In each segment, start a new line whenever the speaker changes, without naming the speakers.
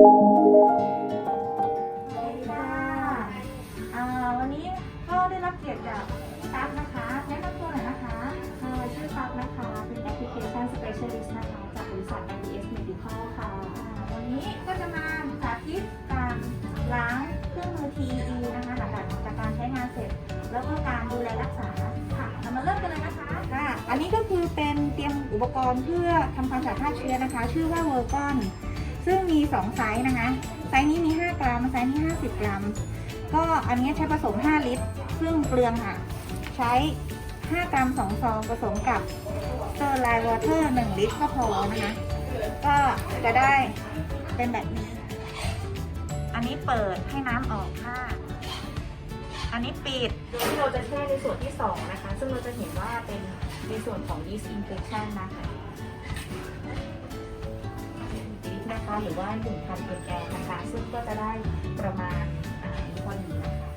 สวัสดีค่ะอ่าวันนี้ก็ได้รับเกียรติจากตั๊กนะคะแนะนำตัวหน่อยนะคะ
ค่ะชื่อปั๊บนะคะ เป็นแอปพลิเคชัน Specialist นะคะจากบริษัท IDS Medical ค่ะ
อ่าวันนี้ก็จะมาสาธิตการล้างเครื่องมือ TEE นะคะหลังจากการใช้งานเสร็จ แล้วก็การดูแลรักษาค่ะเรามาเริ่มกันเลยนะคะ ค่ะอันนี้ก็คือเป็นเตรียมอุปกรณ์เพื่อทำความสะอาดฆ่าเชื้อนะคะ ชื่อว่าเวอร์กอน ซึ่งมี 2 ไซส์นะคะ ไซส์นี้มี 5 กรัม ไซส์นี้ 50 กรัม ก็อันนี้ใช้ผสม 5 ลิตร ซึ่งเปลืองค่ะ ใช้ 5 กรัม 2 ซองผสมกับเซอร์ไลน์วอเตอร์ 1 ลิตรก็พอนะคะ ก็จะได้เป็นแบบนี้ อันนี้เปิดให้น้ำออกค่ะ อันนี้ปิด
โดยที่เราจะแช่ในส่วนที่ 2 นะคะ ซึ่งเราจะเห็นว่าเป็นในส่วนของ yeast infection นะคะ นะคะ หรือว่า1,000เป็นแกนนะคะ ซึ่งก็จะได้ประมาณอ่าพอดีนะคะ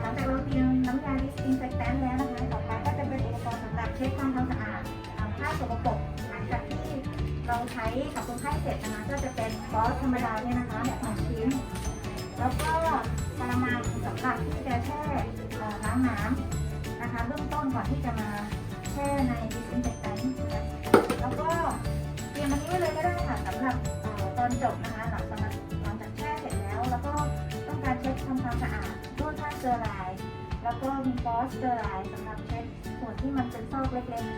หลังจากเราเตรียมน้ำยาดิสอินเฟคแตนแล้วนะคะต่อไปก็จะเป็นอุปกรณ์สำหรับเช็ดความสะอาดผ้าสกปรกหลังจากที่เราใช้กับคนไข้เสร็จนะคะก็จะเป็นฟอสธรรมดาเนี่ยนะคะแบบหนึ่งชิ้น แล้วก็กระมังสำหรับที่จะแช่ล้างน้ำนะคะ เบื้องต้นก่อนที่จะมา จบนะคะ หลังจากหลังจากแช่เสร็จแล้ว แล้วก็ต้องการเช็ดทำความสะอาดด้วยผ้าเจอไรน์แล้วก็มีฟอสเจอไรน์สำหรับเช็ดส่วนที่มันเป็นซอกเล็กๆ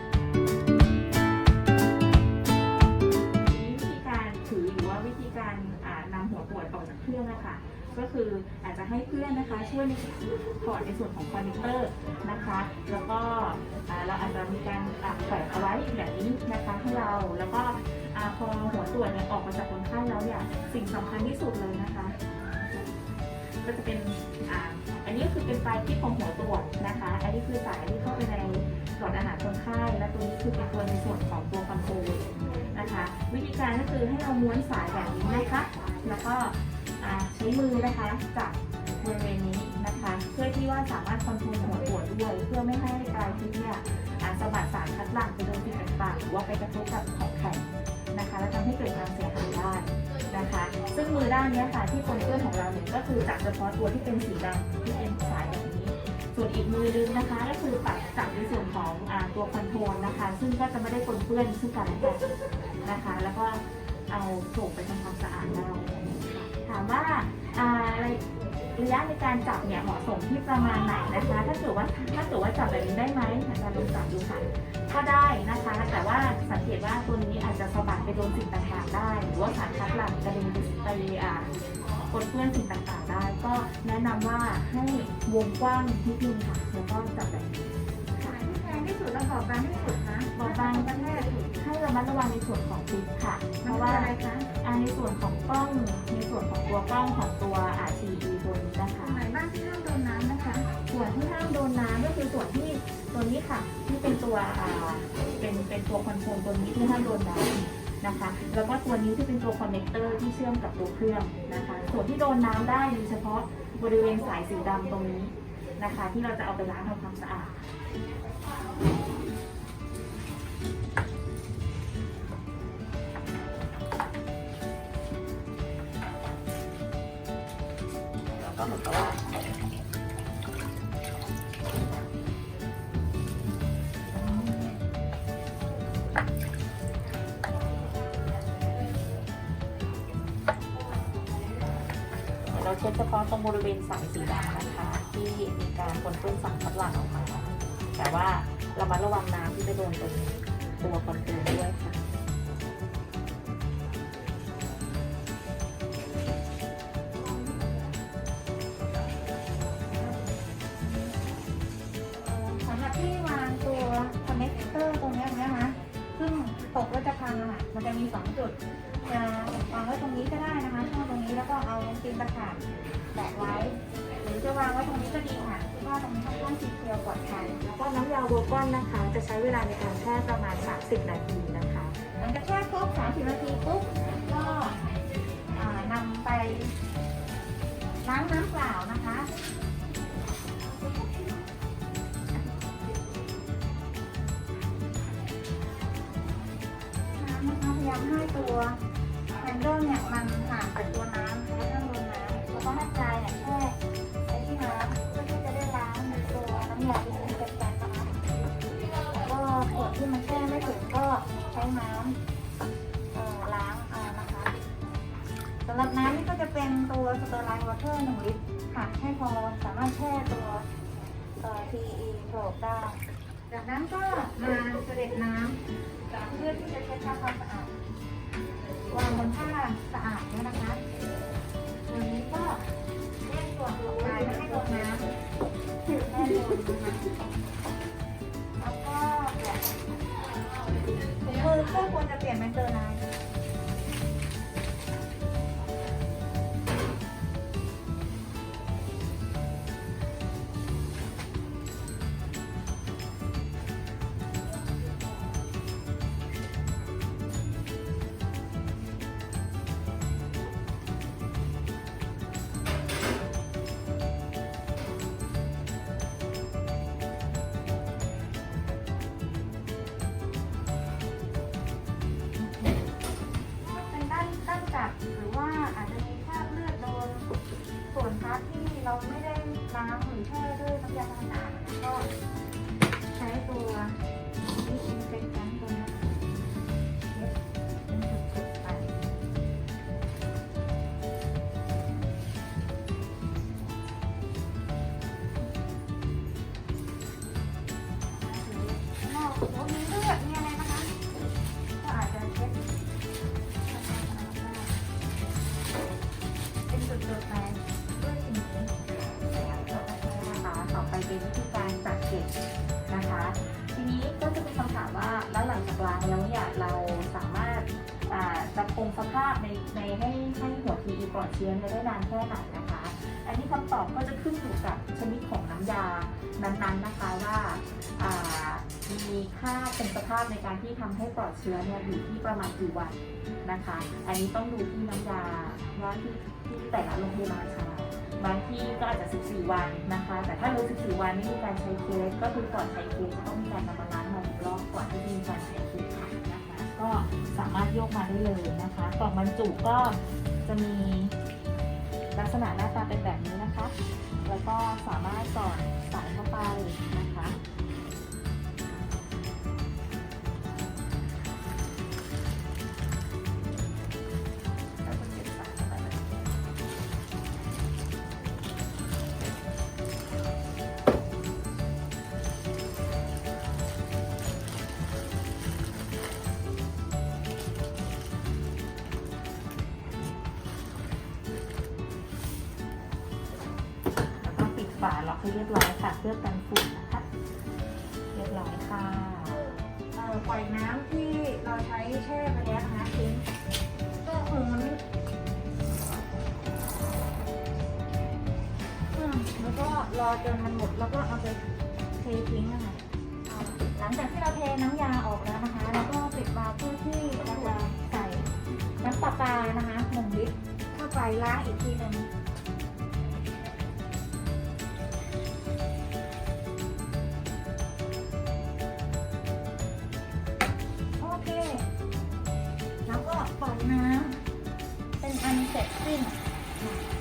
วิธีการถือหรือว่าวิธีการนำหัวปวดออกจากเครื่องนะคะก็คืออาจจะให้เพื่อนนะคะช่วยในถอดในส่วนของคอนเนคเตอร์นะคะ แล้วก็เราอาจจะมีการอ่าแขวนเอาไว้แบบนี้นะคะให้เราแล้วก็พอ หัวตรวจเนี่ยออกมาจากคนไข้แล้วเนี่ยสิ่งสำคัญที่สุดเลยนะคะ ก็จะเป็นอ่าอันนี้คือเป็นปลายคลิปของหัวตรวจนะคะ อันนี้คือสายที่เข้าไปในหลอดอาหารคนไข้และตัวนี้คือเป็นตัวในส่วนของตัวคอนโทรลนะคะ วิธีการก็คือให้เราม้วนสายแบบนี้นะคะ แล้วก็ใช้มือนะคะจับบริเวณนี้นะคะ เพื่อที่ว่าสามารถคอนโทรลหัวปวดด้วย เพื่อไม่ให้ปลายคลิปเนี่ยสะบัดสารคัดหลั่งไปโดนสิ่งต่างๆหรือว่าไปกระทบกับของแข็ง นะคะ และทำให้เกิดการเสียหายได้นะคะ ซึ่งมือด้านนี้ค่ะที่ปนเปื้อนของเราเนี่ยก็คือจับเฉพาะตัวที่เป็นสีดำที่เป็นสายแบบนี้ ส่วนอีกมือนึงนะคะ ก็คือปัดจับในส่วนของอตัวคอนโทรลนะคะ ซึ่งก็จะไม่ได้ปนเปื้อนซึ่งกันและกันนะคะ แล้วก็เอาส่งไปทำความสะอาดได้ถามว่าอ่าร ระยะในการจับเนี่ยเหมาะสมที่ประมาณไหนนะคะ ถ้าเกิดว่าถ้าเกิดว่าจับแบบนี้ได้ไหมอาจารย์ลองจับดูค่ะก็ได้นะคะ แต่ว่าสังเกตว่าตัวนี้อาจจะสะบัดไปโดนสิ่งต่างๆได้ หรือว่าสารคัดหลั่งกระเด็นไปอ่าปนเปื้อนสิ่งต่างๆได้ ก็แนะนำว่าให้วงกว้างนิดนึงค่ะแล้วก็จับแบบนี้
ที่แพงที่สุดและบอบบางที่สุดนะ
บอบบาง
ประเทศ
ให้ระมัดระวังในส่วนของฟิตค่ะ เพ
มัน
ราะ
คือ
ว่า
อะไรคะ
อ่าในส่วนของกล้องในส่วนของตัวกล้องของตัว RTE ตัวนี้นะคะ
ไหนบ้างที่ห้ามโดนน้ำนะคะ
ส่วนที่ห้ามโดนน้ำก็คือส่วนที่ตัวนี้ค่ะ ที่เป็นตัวอ่าเป็นเป็นตัวคอนโทรลตัวนี้ที่ห้ามโดนน้ำนะคะ แล้วก็ตัวนี้ที่เป็นตัวคอนเนคเตอร์ที่เชื่อมกับตัวเครื่องนะคะ ส่วนที่โดนน้ำได้มีเฉพาะบริเวณสายสีดำตรงนี้นะคะ ที่เราจะเอาไปล้างทำความสะอาด
แล้วก็ เหมือนกับว่า
เราเช็ดเฉพาะตรงบริเวณสายสีดำนะคะ ที่มีการปนเปื้อนสารคัดหลั่งออกมา แต่ว่าเรามาระวังน้ำที่จะโดนตรงตัวคอนโทรลด้วยค่ะ
สำหรับที่วางตัวคอนเนคเตอร์ตรงนี้ยนะคะ ซึ่งตกแล้วจะพังอะค่ะ มันจะมีสองจุด จะวางไว้ตรงนี้ก็ได้นะคะช่องตรงนี้แล้วก็เอาตีนตะขาบแบะไว้ รือจะวางไว้ตรงนี้ก็ดีค่ะเพราะว่าตรงนี้ค่อนข้างสีเขียวปลอดภัย
แล้วก็น้ำยาเวอร์กอนนะคะ จะใช้เวลาในการแช่ประมาณ 30 นาทีนะคะ
หลังจากแช่ครบ30 นาทีปุ๊บก็อ่านำไปล้างน้ำเปล่านะคะ เอ่อ PE โกรบได้จากนั้นก็มาเสด็จน้ำจากเพื่อที่จะเช็ดทำความสะอาดวางบนผ้าสะอาดเนี่ยนะคะตัวนี้ก็เล่นส่วนหัวกายไม่ให้โดนน้ำแน่นอนนะคะแล้วก็แบบมือก็ควรจะเปลี่ยนเป็นเจอ เราไม่ได้ล้างหรือแช่ด้วยน้ำยาทำความสะอาดนะก็ใช้ตัวนี้เป็นการ เป็นวิธีการจัดเก็บนะคะ ทีนี้ก็จะมีคำถามว่าแล้วหลังจากล้างแล้วเนี่ยเราสามารถาจะคงสภาพในในให้ให้หัวทีอีปลอดเชื้อได้นานแค่ไหนนะคะ อันนี้คำตอบก็จะขึ้นอยู่กับชนิดของน้ำยานั้นๆนะคะว่าามีค่าคงสภาพในการที่ทำให้ปลอดเชื้อเนี่ยอยู่ที่ประมาณกี่วันนะคะ อันนี้ต้องดูที่น้ำยาว่าที่ที่แต่ละโรงพยาบาลใช้ บางที่ก็อาจจะ 14 วันนะคะ แต่ถ้ารู้ 14 วันไม่มีการใช้เคสก็คือก่อนใช้เคสต้องมีการนำมาล้างมาอีกรอบก่อนที่จะมีการใช้เคสนะคะ ก็สามารถโยกมาได้เลยนะคะ กล่องบรรจุก็จะมีลักษณะหน้าตาเป็นแบบนี้นะคะ แล้วก็สามารถสอดสายเข้าไปนะคะ ให้เรียบร้อยค่ะ เพื่อกันฝุ่นนะคะ เรียบร้อยค่ะเอ่อปล่อยน้ำที่เราใช้แช่ไปแล้วนะคะทิ้งก็หมุนแล้วก็รอจนมันหมดแล้วก็เอาไปเททิ้งนะคะเอาหลังจากที่เราเทน้ำยาออกแล้วนะคะ แล้วก็ปิดวาล์วเพื่อที่เราจะใส่น้ำปลาปลานะคะหนึ่งลิตรเข้าไปล้างอีกทีหนึ่ง แล้วก็